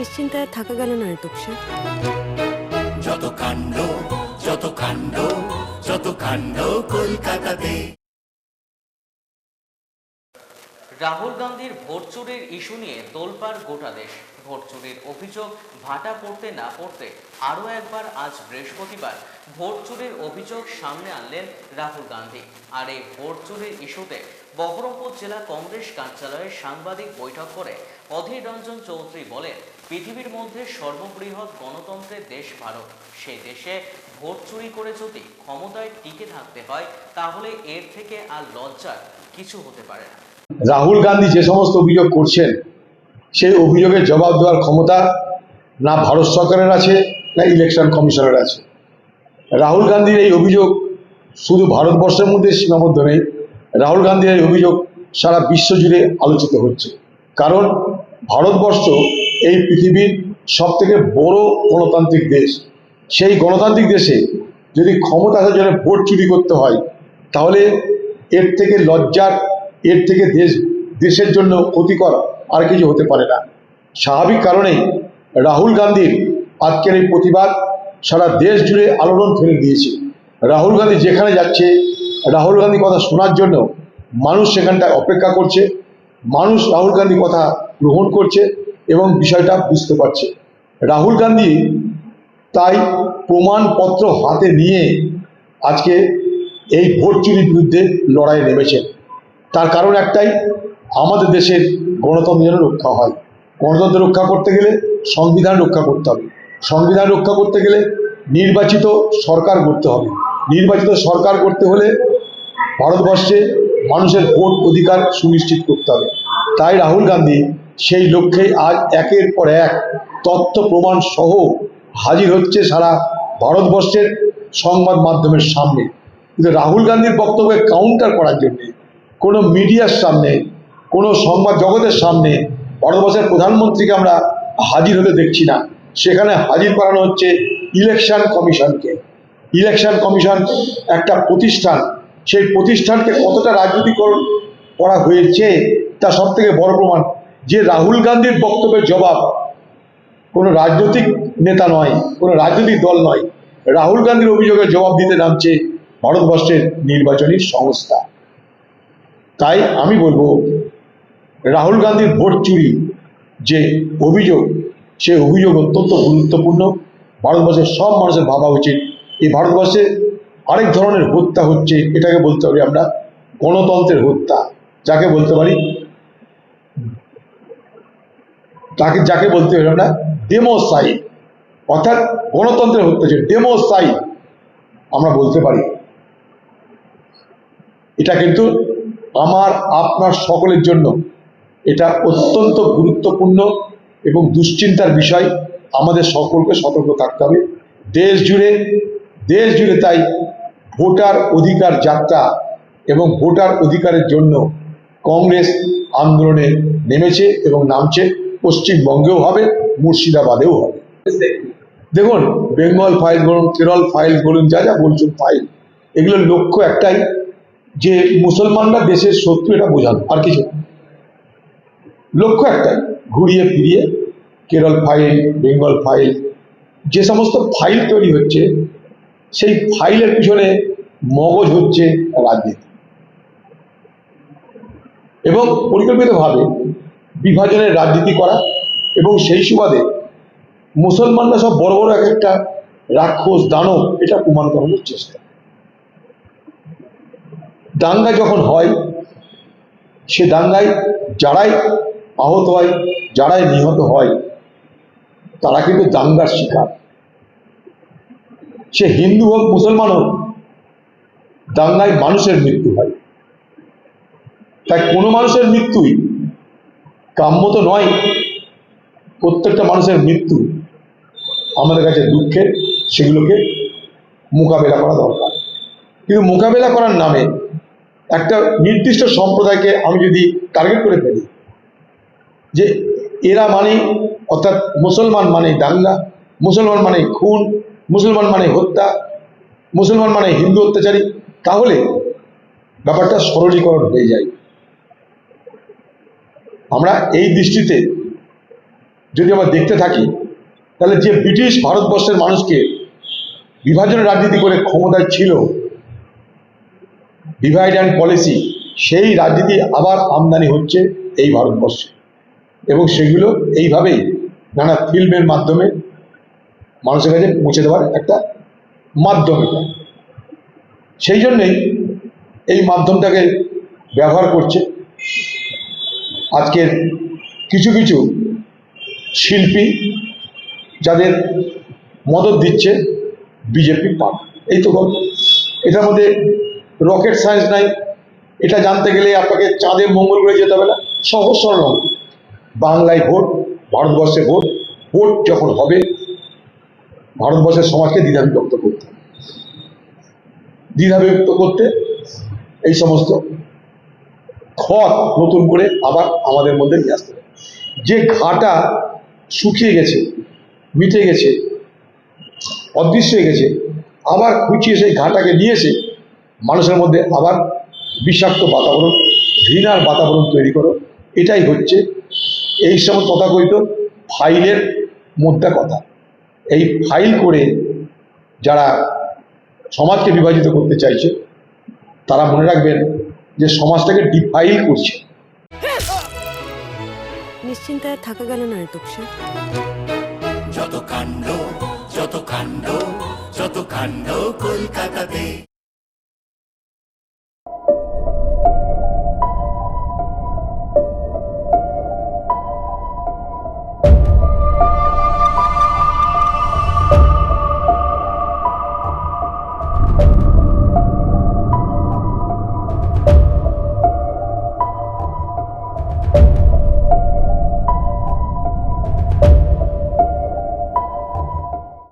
নিশ্চিন্তায় থাকা গেল না এতক্ষে যত কাণ্ড যত কাণ্ড যত কাণ্ড কলকাতাতে। রাহুল গান্ধীর ভোট চুরির ইস্যু নিয়ে তোলপাড় গোটা দেশ। ভোট চুরির অভিযোগ ভাটা পড়তে না পড়তে আরও একবার আজ বৃহস্পতিবার ভোট চুরির অভিযোগ সামনে আনলেন রাহুল গান্ধী। আর এই ভোট চুরির ইস্যুতে বহরমপুর জেলা কংগ্রেস কার্যালয়ে সাংবাদিক বৈঠক করে অধীর রঞ্জন চৌধুরী বলেন পৃথিবীর মধ্যে সর্ববৃহৎ গণতন্ত্রের দেশ ভারত। সে দেশে ভোট চুরি করে যদি ক্ষমতায় টিকে থাকতে হয়, তাহলে এর থেকে আর লজ্জার কিছু হতে পারে না। রাহুল গান্ধী যে সমস্ত অভিযোগ করছেন, সেই অভিযোগের জবাব দেওয়ার ক্ষমতা না ভারত সরকারের আছে, না ইলেকশন কমিশনের আছে। রাহুল গান্ধীর এই অভিযোগ শুধু ভারতবর্ষের মধ্যে সীমাবদ্ধ নেই, রাহুল গান্ধীর এই অভিযোগ সারা বিশ্ব জুড়ে আলোচিত হচ্ছে। কারণ ভারতবর্ষ এই পৃথিবীর সবথেকে বড় গণতান্ত্রিক দেশ। সেই গণতান্ত্রিক দেশে যদি ক্ষমতা আসার জন্য ভোট চুরি করতে হয়, তাহলে এর থেকে লজ্জার, এর থেকে দেশ, দেশের জন্য ক্ষতিকর আর কিছু হতে পারে না। স্বাভাবিক কারণেই রাহুল গান্ধীর আজকের এই প্রতিবাদ সারা দেশ জুড়ে আলোড়ন ফেলে দিয়েছে। রাহুল গান্ধী যেখানে যাচ্ছে, রাহুল গান্ধী কথা শোনার জন্য মানুষ সেখানটায় অপেক্ষা করছে। মানুষ রাহুল গান্ধী কথা গ্রহণ করছে। এবং বিষয়টা বুঝতে পারছে। রাহুল গান্ধী তাই প্রমাণপত্র হাতে নিয়ে আজকে এই ভোট চুরির বিরুদ্ধে লড়াই নেমেছেন। তার কারণ একটাই, আমাদের দেশের গণতন্ত্র যেন রক্ষা হয়। গণতন্ত্র রক্ষা করতে গেলে সংবিধান রক্ষা করতে হবে। সংবিধান রক্ষা করতে গেলে নির্বাচিত সরকার করতে হবে। নির্বাচিত সরকার করতে হলে ভারতবর্ষে মানুষের ভোট অধিকার সুনিশ্চিত করতে হবে। তাই রাহুল গান্ধী সেই লক্ষ্যে আজ একের পর এক তথ্য প্রমাণ সহ হাজির হচ্ছে সারা ভারতবর্ষের সংবাদ মাধ্যমের সামনে। কিন্তু রাহুল গান্ধীর বক্তব্যে কাউন্টার করার জন্য, কোনো মিডিয়ার সামনে, কোনো সংবাদ জগতের সামনে ভারতবর্ষের প্রধানমন্ত্রীকে আমরা হাজির হতে দেখছি না। সেখানে হাজির করানো হচ্ছে ইলেকশন কমিশনকে ইলেকশন কমিশন একটা প্রতিষ্ঠান, সেই প্রতিষ্ঠানকে কতটা রাজনীতিকরণ করা হয়েছে তা সব থেকে বড় প্রমাণ। যে রাহুল গান্ধীর বক্তব্যের জবাব কোনো রাজনৈতিক নেতা নয়, কোনো রাজনৈতিক দল নয়, রাহুল গান্ধীর অভিযোগের জবাব দিতে নামছে ভারতবর্ষের নির্বাচনী সংস্থা। তাই আমি বলব, রাহুল গান্ধীর ভোট চুরি যে অভিযোগ, সে অভিযোগ অত্যন্ত গুরুত্বপূর্ণ। ভারতবর্ষের সব মানুষের ভাবা উচিত। এই ভারতবর্ষে আরেক ধরনের হত্যা হচ্ছে, এটাকে বলতে পারি আমরা গণতন্ত্রের হত্যা, যাকে বলতে পারি তাকে যাকে বলতে পারি আমরা ডেমোসাইড অর্থাৎ গণতন্ত্রের হত্যা হচ্ছে ডেমোসাইড আমরা বলতে পারি। এটা কিন্তু আমার, আপনার সকলের জন্য এটা অত্যন্ত গুরুত্বপূর্ণ এবং দুশ্চিন্তার বিষয়। আমাদের সকলকে সতর্ক থাকতে হবে। দেশ জুড়ে দেশ জুড়ে তাই ভোটার অধিকার যাত্রা এবং ভোটার অধিকারের জন্য কংগ্রেস আন্দোলনে নেমেছে এবং নামছে। পশ্চিমবঙ্গেও হবে, মুর্শিদাবাদেও হবে দেখুন, বেঙ্গল ফাইল বলুন, কেরল ফাইল বলুন, যা যা বলছেন ফাইল, এগুলোর লক্ষ্য একটাই, যে মুসলমানরা দেশের শত্রু, এটা বোঝানো, আর কিছু। লক্ষ্য একটাই, ঘুরিয়ে ফিরিয়ে কেরল ফাইল, বেঙ্গল ফাইল, যে সমস্ত ফাইল তৈরি হচ্ছে, সেই ফাইলের পিছনে মগজ হচ্ছে রাজনীতি এবং পরিকল্পিতভাবে বিভাজনের রাজনীতি করা এবং সেই সুবাদে মুসলমানরা সব বড় বড় এক একটা রাক্ষস দানব এটা প্রমাণ করানোর চেষ্টা। দাঙ্গা যখন হয়, সে দাঙ্গায় যারাই আহত হয়, যারাই নিহত হয়, তারা কিন্তু দাঙ্গার শিকার। সে হিন্দু হোক, মুসলমান হোক, দাঙ্গায় মানুষের মৃত্যু হয়। তাই কোনো মানুষের মৃত্যুই কাম্য তো নয়, প্রত্যেকটা মানুষের মৃত্যু আমাদের কাছে দুঃখের, সেগুলোকে মোকাবেলা করা দরকার। কিন্তু মোকাবেলা করার নামে একটা নির্দিষ্ট সম্প্রদায়কে আমি যদি টার্গেট করে ফেলি, যে এরা মানে অর্থাৎ মুসলমান মানে দাঙ্গা, মুসলমান মানে খুন, মুসলমান মানে হত্যা, মুসলমান মানে হিন্দু অত্যাচারী, তাহলে ব্যাপারটা সরলীকরণ হয়ে যায়। আমরা এই দৃষ্টিতে যদি আমরা দেখতে থাকি, তাহলে যে ব্রিটিশ ভারতবর্ষের মানুষকে বিভাজনের রাজনীতি করে ক্ষমতায় ছিল ডিভাইড অ্যান্ড পলিসি সেই রাজনীতি আবার আমদানি হচ্ছে এই ভারতবর্ষে। এবং সেগুলো এইভাবেই নানা ফিল্মের মাধ্যমে মানুষের কাছে পৌঁছে দেওয়ার একটা মাধ্যম সেই জন্যেই এই মাধ্যমটাকে ব্যবহার করছে। আজকের কিছু কিছু শিল্পী যাদের মদত দিচ্ছে বিজেপি পাক। এই তো গল্প এটার মধ্যে রকেট সায়েন্স নাই। এটা জানতে গেলে আপনাকে চাঁদে মঙ্গল গ্রহে যেতে হবে না। সহজ সরল বাংলায় ভোট, ভারতবর্ষে ভোট। ভোট যখন হবে, ভারতবর্ষের সমাজকে দ্বিধাবিভক্ত করতে। দ্বিধাবিভক্ত করতে এই সমস্ত খত নতুন করে আবার আমাদের মধ্যে নিয়ে আসতে যে ঘাটা শুকিয়ে গেছে, মিটে গেছে, অদৃশ্য হয়ে গেছে, আবার খুঁচিয়ে সেই ঘাটাকে নিয়ে এসে মানুষের মধ্যে আবার বিষাক্ত বাতাবরণ, ঘৃণার বাতাবরণ তৈরি করো। এটাই হচ্ছে এই সময় তথাকথিত ফাইলের মোদ্দা কথা। এই ফাইল করে যারা সমাজকে বিভাজিত করতে চাইছে, তারা মনে রাখবেন যে সমাজটাকে ডিফাইল করছে। নিশ্চিন্তে আর থাকা গেল না ঋতুক্ষা যত কাণ্ড যত কাণ্ড যত কাণ্ড কলকাতাতে।